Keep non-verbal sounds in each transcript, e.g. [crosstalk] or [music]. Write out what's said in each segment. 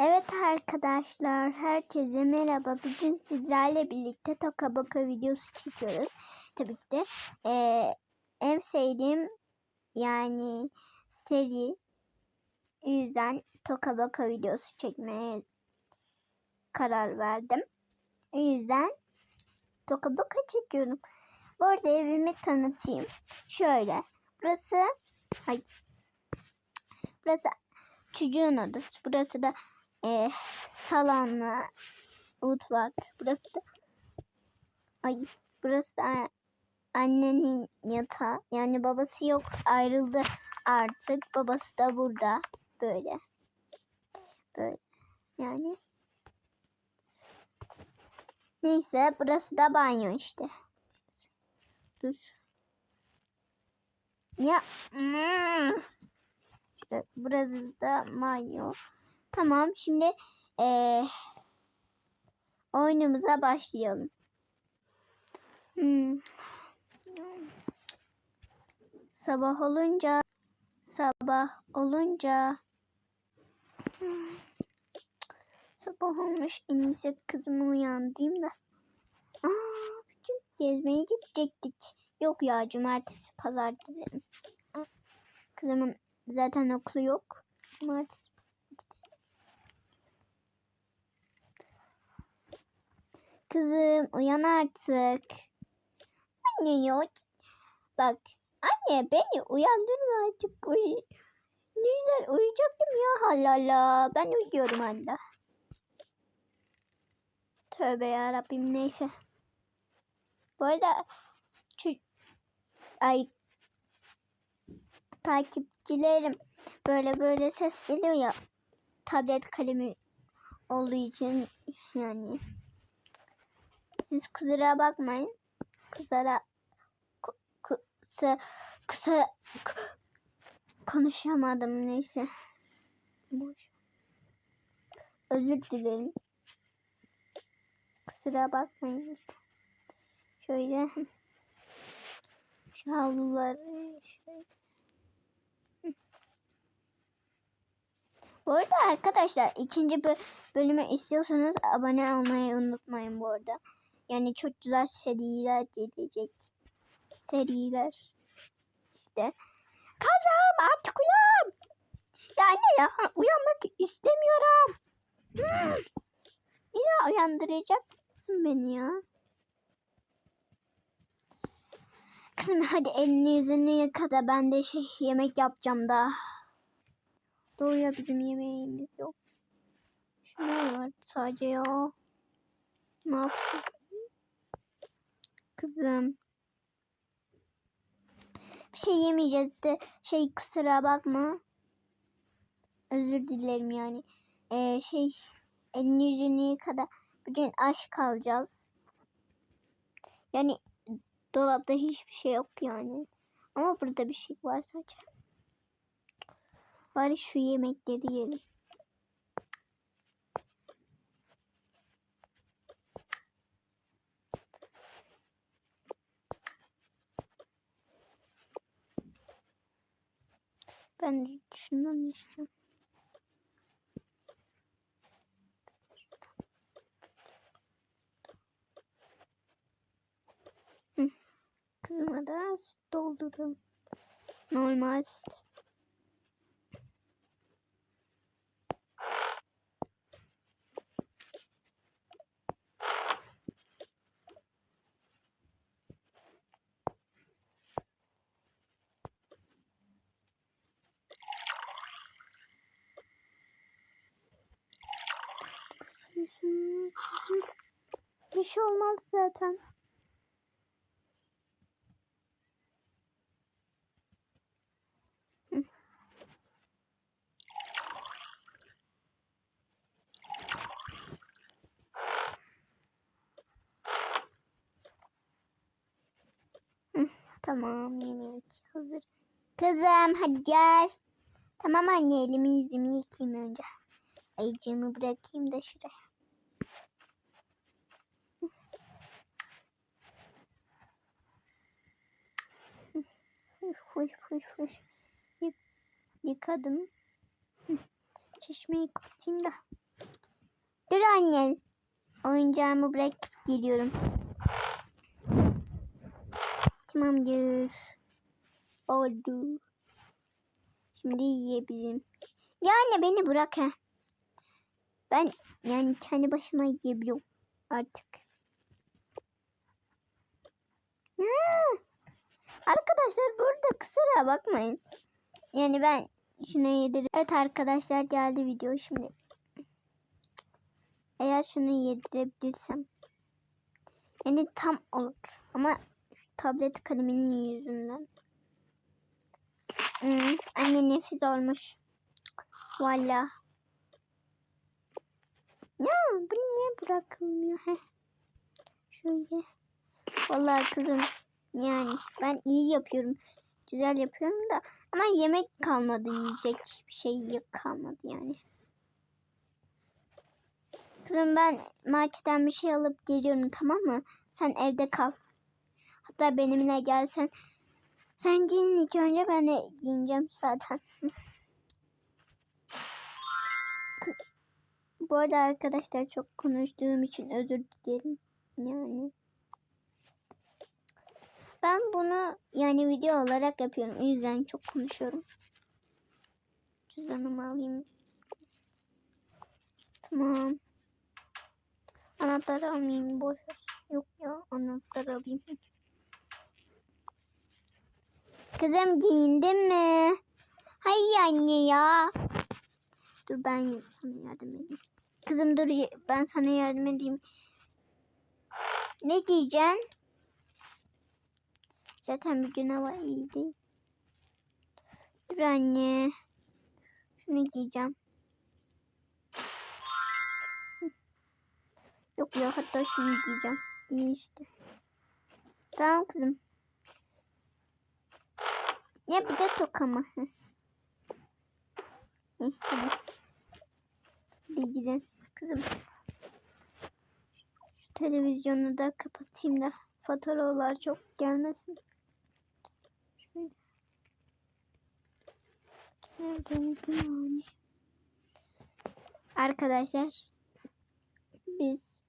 Evet arkadaşlar, herkese merhaba. Bugün sizlerle birlikte Toka Boka videosu çekiyoruz. Tabii ki de eee, en sevdiğim yani seri yüzden Toka Boka videosu çekmeye karar verdim. O yüzden Toka Boka çekiyorum. Bu arada evimi tanıtayım. Şöyle, burası ay, burası çocuğun odası. Burası da e, salonlu mutfak. Burası da ay burası da annenin yatağı. Yani babası yok ayrıldı artık. Babası da burada. Böyle. Böyle. Yani. Neyse burası da banyo işte. Dur. Ya. Hmm. İşte burası da banyo. Tamam şimdi eee oyunumuza başlayalım. Hmm. Sabah olunca sabah olunca sabah olmuş en iyisi kızımı uyandırayım da. Aa, bugün gezmeye gidecektik. Yok ya cumartesi pazar. Aa, Kızımın zaten okulu yok. Cumartesi Kızım uyan artık. Anne yok. Bak anne beni uyandırma artık. Uy ne güzel uyuyacaktım ya halala. Ben uyuyorum hala. Tövbe yarabbim neyse. Bu arada şu ay takipçilerim böyle böyle ses geliyor ya tablet kalemi olduğu için yani siz kusura bakmayın. Kusura kusa, ku- konuşamadım neyse. Boş. Özür dilerim. Kusura bakmayın. Şöyle şu havluları şöyle. Bu arada arkadaşlar ikinci bö- bölümü istiyorsanız abone olmayı unutmayın bu arada. Yani çok güzel seriler gelecek. Seriler. İşte. Kazım artık uyan. Ya anne ya uyanmak istemiyorum. Yine uyandıracaksın beni ya. Kızım hadi elini yüzünü yıka da ben de şey yemek yapacağım da. Doğru ya bizim yemeğimiz yok. Şunlar var sadece ya. Ne yapsın? Kızım. Bir şey yemeyeceğiz de şey kusura bakma. Özür dilerim yani. Ee, şey elini yüzünü yıka da bugün aç kalacağız. Yani dolapta hiçbir şey yok yani. Ama burada bir şey var sadece. Bari şu yemekleri yiyelim. Ben şundan içeceğim. Kızıma da süt doldurdum. Normal süt. [laughs] Bir şey olmaz zaten. [laughs] Tamam yemek hazır. Kızım hadi gel. Tamam anne elimi yüzümü yıkayayım önce. Ayıcığımı bırakayım da şuraya. Fuş fuş fuş. Yık, yıkadım. [laughs] Çeşmeyi kapatayım da. anne. Oyuncağımı bırakıp geliyorum. Tamamdır. Oldu. Şimdi yiyebilirim. Ya anne beni bırak ha. Ben yani kendi başıma yiyebiliyorum artık. Hmm. Arkadaşlar burada kusura bakmayın. Yani ben şunu yedirim. Evet arkadaşlar geldi video şimdi. Eğer şunu yedirebilirsem. Yani tam olur. Ama şu tablet kaleminin yüzünden. Hmm, anne nefis olmuş. Valla. Ya bu niye bırakılmıyor? Heh. Şöyle. Vallahi kızım yani ben iyi yapıyorum. Güzel yapıyorum da ama yemek kalmadı yiyecek bir şey kalmadı yani. Kızım ben marketten bir şey alıp geliyorum tamam mı? Sen evde kal. Hatta benimle gelsen. Sen giyin ilk önce ben de giyineceğim zaten. Bu arada arkadaşlar çok konuştuğum için özür dilerim. Yani. Ben bunu yani video olarak yapıyorum. O yüzden çok konuşuyorum. Cüzdanımı alayım. Tamam. Anahtarı almayayım. Boş. Yok ya anahtarı alayım. Kızım giyindin mi? Hayır anne ya. Dur ben sana yardım edeyim. Kızım dur ben sana yardım edeyim. Ne giyeceksin? Zaten bir gün hava iyi değil. Dur anne. Şunu giyeceğim. Yok ya hatta şunu giyeceğim. İyi işte. Tamam kızım. Ya bir de tokama. Hadi gidelim kızım. Şu televizyonu da kapatayım da faturalar çok gelmesin. Şöyle. Nerede yani? Arkadaşlar biz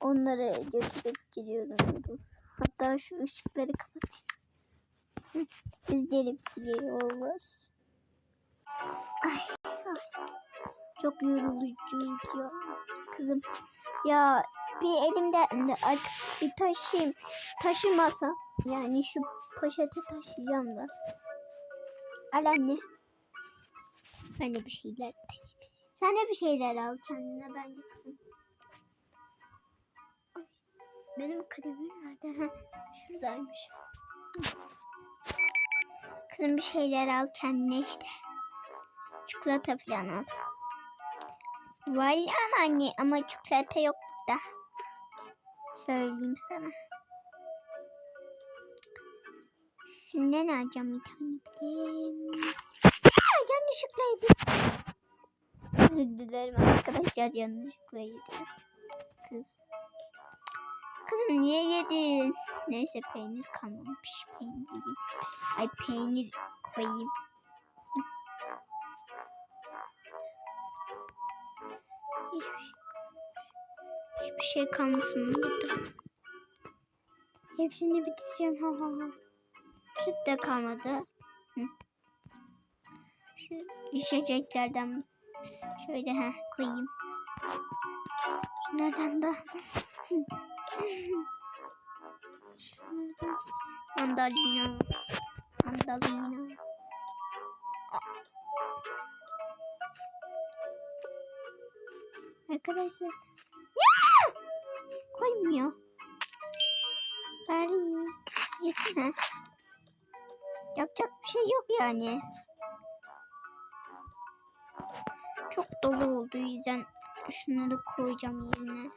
onları götürüp gidiyoruz. Hatta şu ışıkları kapatayım. Biz gelip gidiyoruz. Ay. Çok yorulucuydu ya. Kızım ya bir elimde artık bir taşıyayım. Taşımasa yani şu poşeti taşıyacağım da. Al anne. Ben de bir şeyler. Sen de bir şeyler al kendine bence Benim kalemim nerede? Heh, şuradaymış. Kızım bir şeyler al kendine işte. Çikolata falan al. Vallahi ama anne ama çikolata yok burada. Söyleyeyim sana. Şundan alacağım bir tane bileyim. Aa, yanlışlıkla yedim. Özür dilerim arkadaşlar yanlışlıkla yedim. Kız. Kızım niye yedin? Neyse peynir kalmamış. Peynir yiyeyim. Ay peynir koyayım. Hiçbir şey, şey kalmasın burada. Hepsini bitireceğim. Ha ha ha. Süt de kalmadı. Hı. Şu içeceklerden şöyle ha koyayım. Şunlardan da [laughs] mandalina mandalina Arkadaşlar. Ya! Koymuyor. Bari yesene. Yapacak bir şey yok yani. Çok dolu oldu yüzden şunları koyacağım yerine.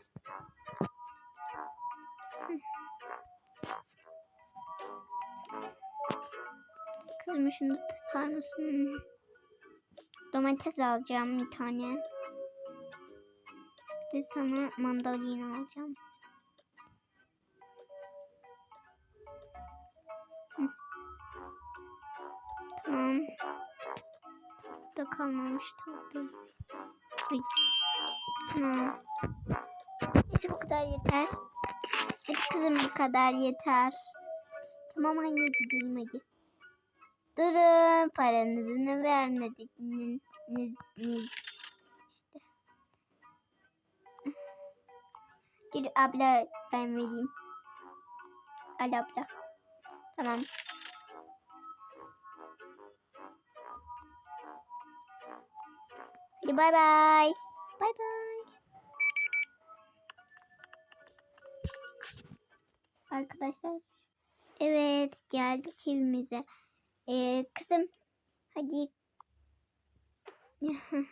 Kızım şunu tutar mısın? Domates alacağım bir tane. Bir de sana mandalina alacağım. Tamam. Da kalmamış tabii. Ay. Ha. Neyse bu kadar yeter. Hadi kızım bu kadar yeter. Tamam anne gidelim hadi. Durun paranızı vermedik. Niz, niz. İşte. Gel abla ben vereyim. Al abla. Tamam. Hadi bay bay. Bay bay. Arkadaşlar. Evet geldik evimize. Ee, kızım hadi. [laughs]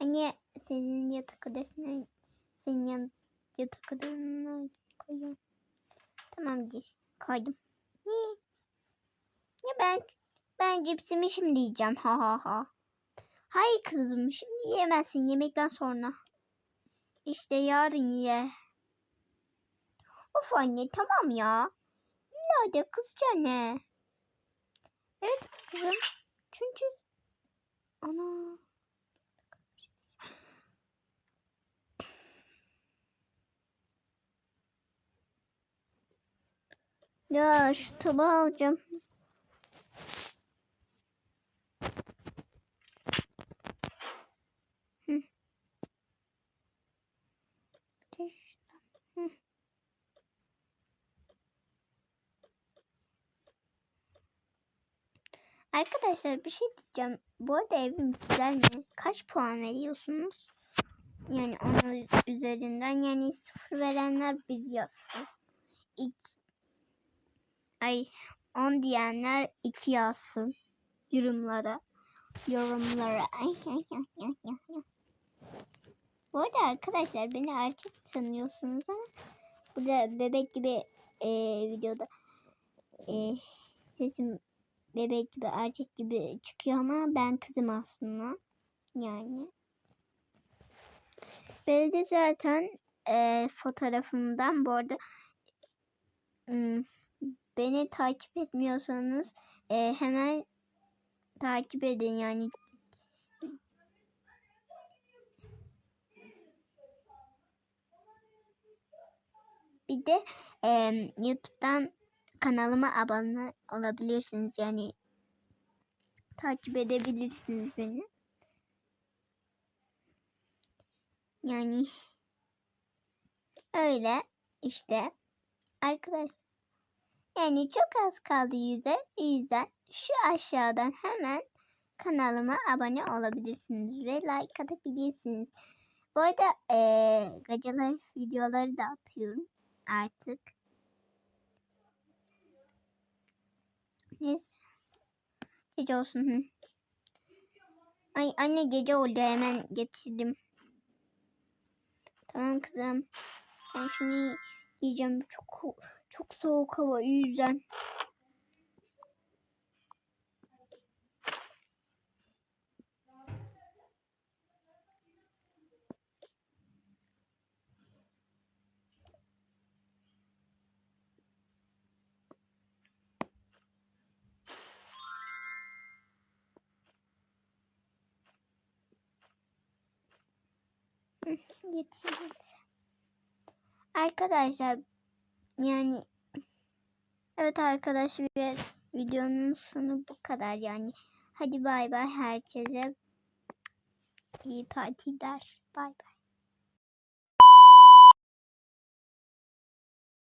Anne senin yatak odasına senin yan, yatak odasına koyuyorum. Tamam gir. Koydum. Niye? Ya ben ben cipsimi şimdi yiyeceğim. Ha ha ha. Hayır kızım şimdi yiyemezsin yemekten sonra. İşte yarın ye. Of anne tamam ya. Hadi kızca ne? Evet kızım. Çünkü ana Ya şu tabağı alacağım. Hı. Bir de şuradan. Hı. Arkadaşlar bir şey diyeceğim. Bu arada evim güzel mi? Kaç puan veriyorsunuz? Yani onun üzerinden yani sıfır verenler bir yazsın. İki, ay 10 diyenler 2 yazsın yorumlara. Yorumlara. [laughs] Ay. Bu arada arkadaşlar beni erkek sanıyorsunuz ama burada bebek gibi e, videoda e, sesim bebek gibi erkek gibi çıkıyor ama ben kızım aslında. Yani. Ben de zaten e, fotoğrafımdan bu arada beni takip etmiyorsanız e, hemen takip edin yani. Bir de e, YouTube'dan kanalıma abone olabilirsiniz yani takip edebilirsiniz beni. Yani öyle işte arkadaşlar. Yani çok az kaldı yüze. yüzden şu aşağıdan hemen kanalıma abone olabilirsiniz ve like atabilirsiniz. Bu arada ee, Gacalı videoları da atıyorum artık. Neyse. Gece olsun. Hı. Ay anne gece oldu hemen getirdim. Tamam kızım. Ben şimdi giyeceğim. Çok çok soğuk hava yüzden. [laughs] Yetiyor. Arkadaşlar yani evet arkadaşlar videonun sonu bu kadar yani. Hadi bay bay herkese. iyi tatiller. Bay bay.